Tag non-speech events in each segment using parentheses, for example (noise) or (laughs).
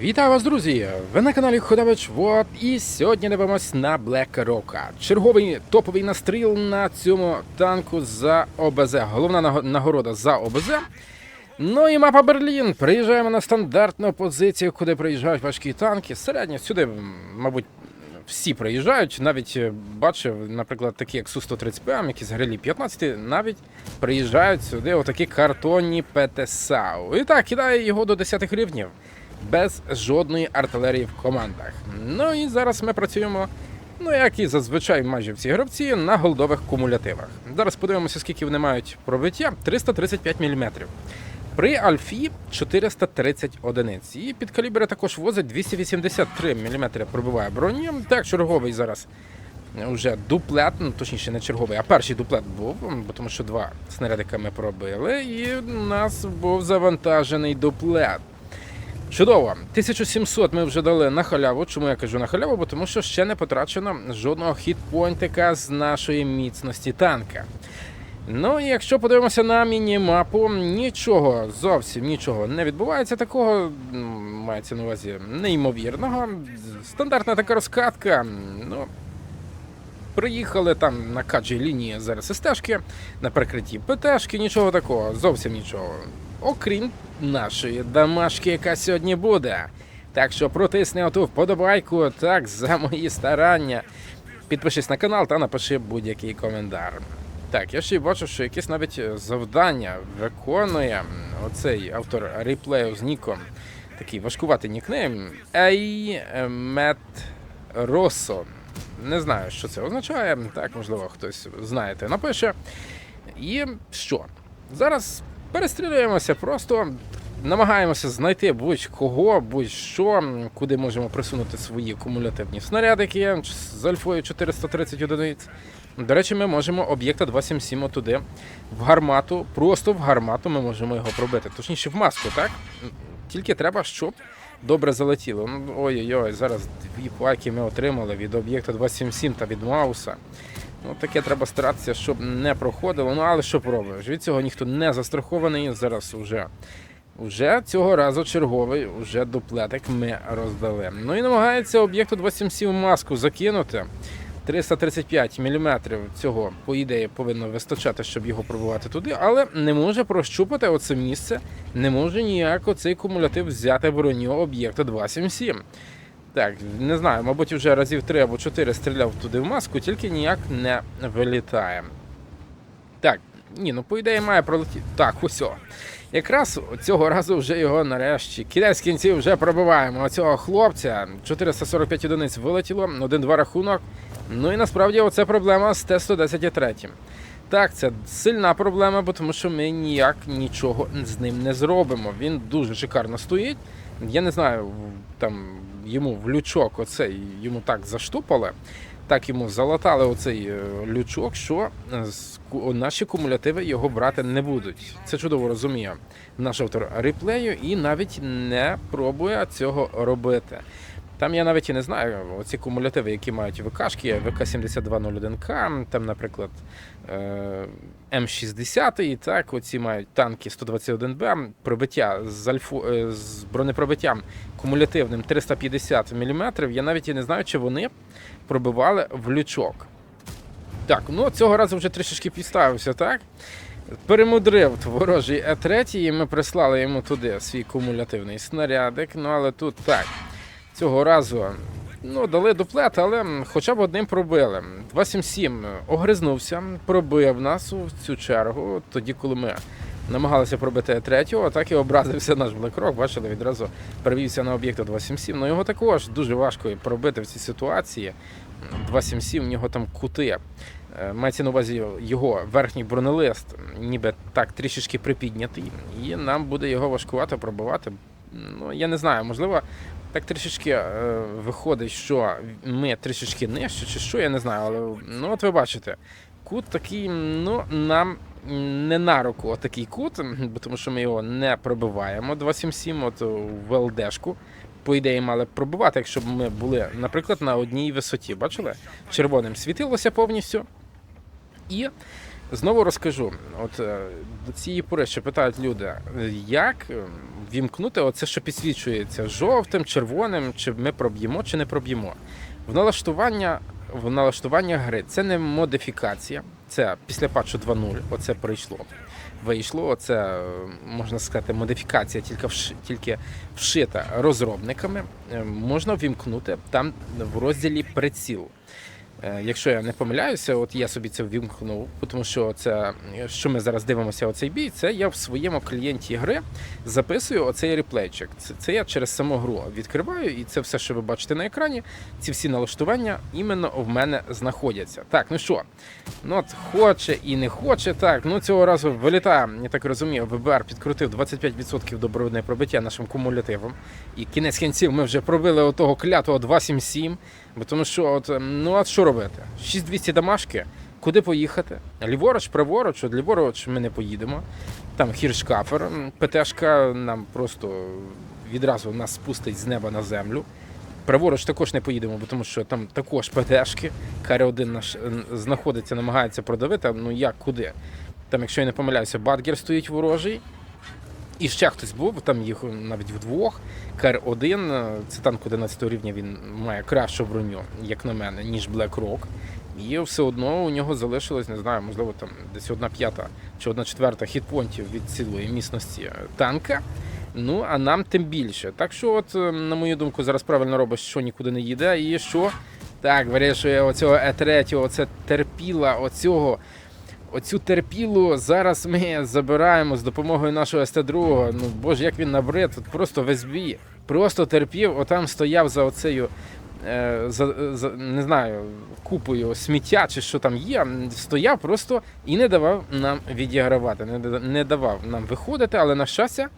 Вітаю вас, друзі! Ви на каналі Ходович Вот і сьогодні дивимось на Black Rock. Черговий топовий настріл на цьому танку за ОБЗ. Головна нагорода за ОБЗ. Ну і мапа Берлін. Приїжджаємо на стандартну позицію, куди приїжджають важкі танки. Середньо сюди, мабуть, всі приїжджають. Навіть е, бачив, наприклад, такі як Су-130ПМ, які з грилі 15, навіть приїжджають сюди отакі картонні ПТСАУ. І так, кидає його до 10 рівнів без жодної артилерії в командах. Ну і зараз ми працюємо, ну як і зазвичай майже всі гравці, на голдових кумулятивах. Зараз подивимося, скільки вони мають пробиття: 335 мм. При Альфі 430 одиниць. І під калібри також возить 283 мм пробиває броню. Так, черговий зараз вже дуплет, ну точніше не черговий, а перший дуплет був, бо тому що два снарядика ми пробили, і у нас був завантажений дуплет. Чудово, 1700 ми вже дали на халяву. Чому я кажу на халяву? Бо тому що ще не потрачено жодного хітпойнтика з нашої міцності танка. Ну і якщо подивимося на міні-мапу, нічого зовсім нічого не відбувається такого, мається на увазі неймовірного. Стандартна така розкатка. Ну, Приїхали там на каджій лінії зараз стежки, на прикритті ПТшки, нічого такого, зовсім нічого. Окрім нашої домашки, яка сьогодні буде. Так що протисни оту вподобайку, так, за мої старання. Підпишись на канал та напиши будь-який коментар. Так, я ще й бачу, що якесь навіть завдання виконує оцей автор реплею з ніком. Такий важкуватий нікнейм. Ей Мет Росо. Не знаю, що це означає. Так, можливо, хтось знаєте, напише. І що? Зараз перестрілюємося, просто намагаємося знайти будь-кого, будь-що, куди можемо присунути свої кумулятивні снарядики з альфою 430 одиниць. До речі, ми можемо об'єкта 277 туди в гармату, просто в гармату ми можемо його пробити. Точніше, в маску, так? Тільки треба, щоб добре залетіло. Ну, Ой-ой-ой, зараз дві паки ми отримали від об'єкта 277 та від Мауса. Ну, таке треба старатися, щоб не проходило. Ну, але що пробуєш? Від цього ніхто не застрахований. Зараз уже. Уже цього разу черговий, уже дуплетик ми роздали. Ну і намагається об'єкту 277 маску закинути. 335 мм цього, по ідеї, повинно вистачати, щоб його пробувати туди, але не може прощупати оце місце, не може ніяк оцей кумулятив взяти броню об'єкта 277. Так, не знаю, мабуть, вже разів 3 або 4 стріляв туди в маску, тільки ніяк не вилітає. Так, ні, ну по ідеї має пролетіти. Так, ось. о. Якраз цього разу вже його нарешті. Кінець кінців вже пробиваємо. Оцього хлопця 445 одиниць вилетіло, 1-2 рахунок. Ну і насправді оце проблема з Т-110-3. Так, це сильна проблема, бо тому що ми ніяк нічого з ним не зробимо. Він дуже шикарно стоїть. Я не знаю, там йому в лючок оцей йому так заштупали, так йому залатали оцей е, лючок, що е, наші кумулятиви його брати не будуть. Це чудово розуміє наш автор реплею і навіть не пробує цього робити. Там я навіть і не знаю, оці кумулятиви, які мають ВКшки, ВК-7201К, там, наприклад, е, М60, і так, оці мають танки 121Б, пробиття з, альфу, е, з бронепробиттям кумулятивним 350 мм. Я навіть і не знаю, чи вони пробивали в лючок. Так, ну цього разу вже трішечки підставився, так? Перемудрив ворожий Е3, і ми прислали йому туди свій кумулятивний снарядик. Ну але тут так. Цього разу ну, дали дуплет, але хоча б одним пробили. 277 огризнувся, пробив нас у цю чергу, тоді, коли ми намагалися пробити третього, так і образився наш Блекрок. Бачили, відразу перевівся на об'єкт 277. Ну його також дуже важко пробити в цій ситуації. 277, в нього там кути. Е, Мається на увазі його верхній бронелист, ніби так трішечки припіднятий, і нам буде його важкувато пробивати. Ну, я не знаю, можливо, так трішечки е, виходить, що ми трішечки нижче, чи що, я не знаю, але ну от ви бачите, кут такий, ну, нам не на руку отакий кут, бо тому що ми його не пробиваємо 277, от в ЛДшку. По ідеї мали б пробивати, якщо б ми були, наприклад, на одній висоті. Бачили? Червоним світилося повністю. І Знову розкажу, от е, до цієї пори ще питають люди, е, як е, вімкнути оце, що підсвічується жовтим, червоним, чи ми проб'ємо, чи не проб'ємо. В налаштування, в налаштування гри це не модифікація, це після патчу 2.0, оце прийшло. Вийшло, оце е, можна сказати, модифікація тільки вш, тільки вшита розробниками. Е, Можна вімкнути там в розділі приціл. Е, Якщо я не помиляюся, от я собі це ввімкнув, тому що це, що ми зараз дивимося, оцей бій, це я в своєму клієнті гри записую оцей реплейчик. Це, це я через саму гру відкриваю, і це все, що ви бачите на екрані, ці всі налаштування іменно в мене знаходяться. Так, ну що, ну от хоче і не хоче, так, ну цього разу вилітає, я так розумію, ВБР підкрутив 25% добровольне пробиття нашим кумулятивом. І кінець кінців ми вже пробили отого клятого 277. Бо тому що, от, ем, ну от що робити? 6200 дамашки, куди поїхати? Ліворуч, праворуч, от ліворуч ми не поїдемо. Там хіршкафер, ПТшка нам просто відразу нас спустить з неба на землю. Праворуч також не поїдемо, бо тому що там також ПТшки. Карі-1 наш е, знаходиться, намагається продавити. Ну як куди? Там, якщо я не помиляюся, Батгер стоїть ворожий. І ще хтось був, там їх навіть вдвох. Кар-1, е, це танк 11 рівня, він має кращу броню, як на мене, ніж Black Rock. І все одно у нього залишилось, не знаю, можливо, там десь одна п'ята чи одна четверта хітпонтів від цілої міцності е, танка. Ну, а нам тим більше. Так що, от, е, на мою думку, зараз правильно робиш, що нікуди не їде, і що так, вирішує оцього Е3, оце терпіла, оцього. Оцю терпілу зараз ми забираємо з допомогою нашого СТ-2. Ну боже, як він набрид, тут просто весь бій. Просто терпів, отам стояв за оцею, е, за, за, не знаю, купою сміття чи що там є. Стояв просто і не давав нам відігравати, не, не давав нам виходити, але на щастя.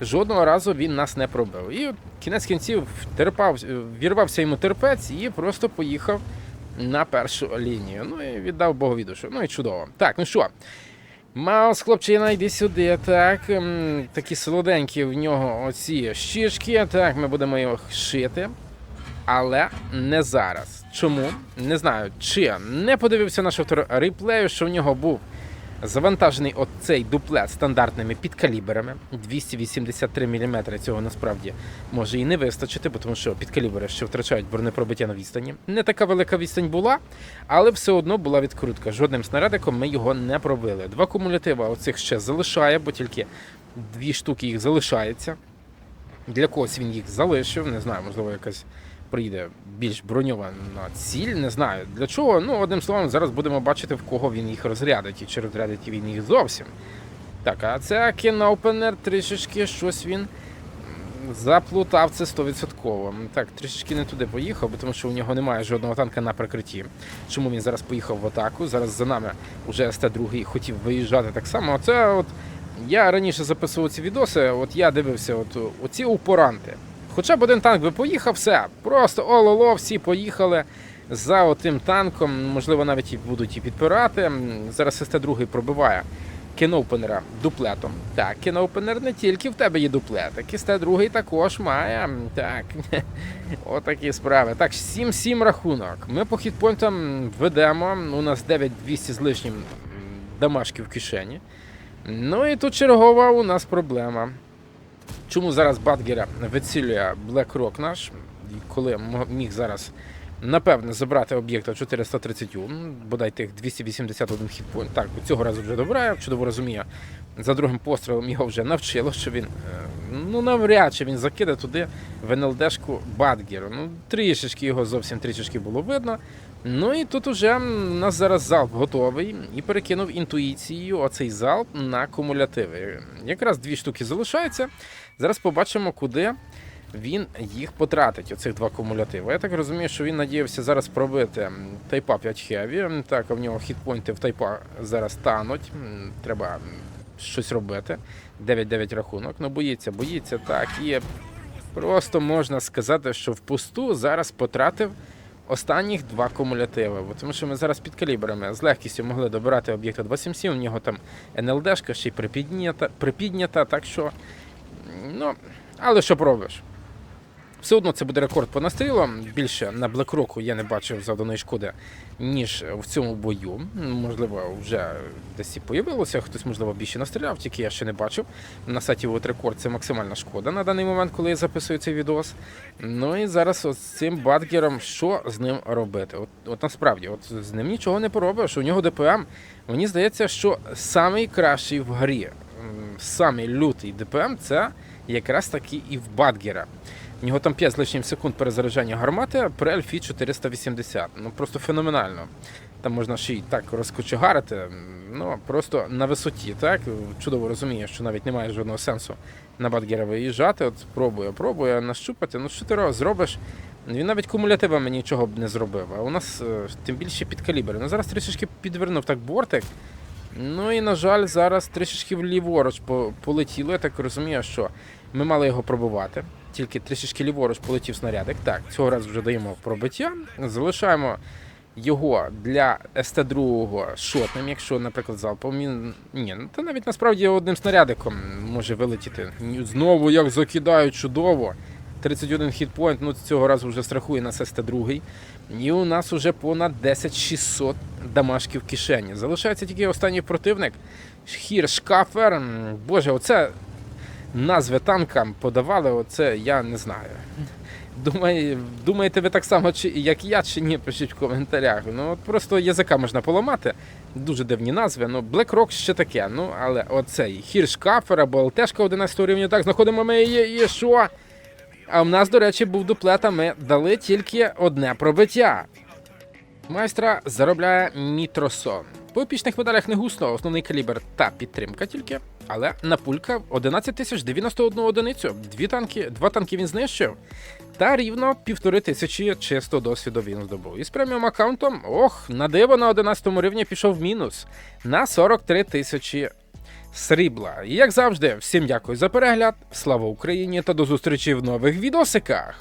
Жодного разу він нас не пробив. І кінець кінців терпав, вірвався йому терпець і просто поїхав на першу лінію. Ну і віддав Богові душу. Ну і чудово. Так, ну що. Маус, хлопчина, йди сюди. Так, такі солоденькі в нього оці щічки. Так, ми будемо їх шити. Але не зараз. Чому? Не знаю, чи не подивився наш автор реплею, що в нього був завантажений оцей дуплет стандартними підкаліберами. 283 мм цього насправді може і не вистачити, тому що підкалібери ще втрачають бронепробиття на відстані. Не така велика відстань була, але все одно була відкрутка. Жодним снарядиком ми його не пробили. Два кумулятива оцих ще залишає, бо тільки дві штуки їх залишається. Для когось він їх залишив, не знаю, можливо, якась прийде більш броньована ціль, не знаю для чого. Ну, одним словом, зараз будемо бачити, в кого він їх розрядить, і чи розрядить він їх зовсім. Так, а це кінопенер трішечки щось він заплутав це 100%. Так, трішечки не туди поїхав, бо тому що у нього немає жодного танка на прикритті. Чому він зараз поїхав в атаку? Зараз за нами вже СТ-2 хотів виїжджати так само. Оце от я раніше записував ці відоси, от я дивився, от оці упоранти. Хоча б один танк би поїхав, все. Просто ололо, всі поїхали за отим танком. Можливо, навіть і будуть і підпирати. Зараз СТ-2 пробиває кіноупенера дуплетом. Так, кіноупенер не тільки в тебе є дуплетик, СТ-2 також має. Так, (laughs) отакі справи. Так, 7-7 рахунок. Ми по хітпойнтам ведемо. У нас 9200 з лишнім дамашки в кишені. Ну і тут чергова у нас проблема. Чому зараз Батгера вицілює BlackRock наш, коли міг зараз напевне забрати об'єкта 430, бодай тих 281 хітпойнт. Так, цього разу вже добирає, чудово розуміє. За другим пострілом його вже навчило, що він е, ну навряд чи він закиде туди в НЛДшку Батгеру. Ну, трішечки його зовсім трішечки було видно. Ну і тут уже у нас зараз залп готовий і перекинув інтуїцією оцей залп на кумулятиви. Якраз дві штуки залишаються. Зараз побачимо, куди він їх потратить, оцих два кумулятиви. Я так розумію, що він надіявся зараз пробити Тайпа 5 Heavy. М, Так, в нього хітпойнти в Тайпа зараз тануть. Треба щось робити. 9-9 рахунок. Ну, боїться, боїться. Так, і просто можна сказати, що впусту зараз потратив останніх два кумулятиви. Бо Тому що ми зараз під калібрами з легкістю могли добирати об'єкта 277, у нього там НЛДшка ще й припіднята, припіднята, так що. Ну, але що пробиш? Все одно це буде рекорд по настрілам. Більше на Блекроку я не бачив завданої шкоди, ніж в цьому бою. Можливо, вже десь і появилося, хтось, можливо, більше настріляв, тільки я ще не бачив. На сайті от рекорд це максимальна шкода на даний момент, коли я записую цей відос. Ну і зараз от з цим бадгером, що з ним робити? От, от насправді, от з ним нічого не поробиш. У нього ДПМ, мені здається, що самий кращий в грі, самий лютий ДПМ це якраз таки і в Бадгера. У нього там 5 з лишнім секунд перезаряджання гармати при Альфі 480. Ну просто феноменально. Там можна ще й так розкочегарити, ну просто на висоті, так? Чудово розуміє, що навіть немає жодного сенсу на Бадгера виїжджати. От пробує, пробує нащупати. Ну що ти зробиш? Він навіть кумулятивами нічого б не зробив. А у нас е, тим більше під калібр. Ну зараз трішечки підвернув так бортик. Ну і, на жаль, зараз трішечки вліворуч полетіло. Я так розумію, що ми мали його пробувати. Тільки трішечки ліворуч полетів снарядик. Так, цього разу вже даємо пробиття. Залишаємо його для СТ-2 шотним, якщо, наприклад, залпом він. Ні, ну та навіть насправді одним снарядиком може вилетіти. Знову як закидають чудово. 31 хітпоінт, ну цього разу вже страхує нас СТ-2. І у нас уже понад 10600 дамашків в кишені. Залишається тільки останній противник. Хір Шкафер. Боже, оце назви танкам подавали, оце я не знаю. Думає, думаєте ви так само, чи, як я, чи ні, пишіть в коментарях. Ну от просто язика можна поламати. Дуже дивні назви. Ну, Black Rock ще таке. Ну, але оцей Хіршкафер або ЛТшка 11 рівня. Так, знаходимо ми її, і що? А в нас, до речі, був дуплет, а ми дали тільки одне пробиття. Майстра заробляє Мітросон. По епічних медалях не густо, основний калібр та підтримка тільки. Але на пулька 11 тисяч 91 одиницю. Дві танки, два танки він знищив. Та рівно півтори тисячі чисто досвіду він здобув. І з преміум аккаунтом, ох, на диво на 11 рівні пішов мінус на 43 тисячі срібла. І як завжди, всім дякую за перегляд. Слава Україні та до зустрічі в нових відосиках.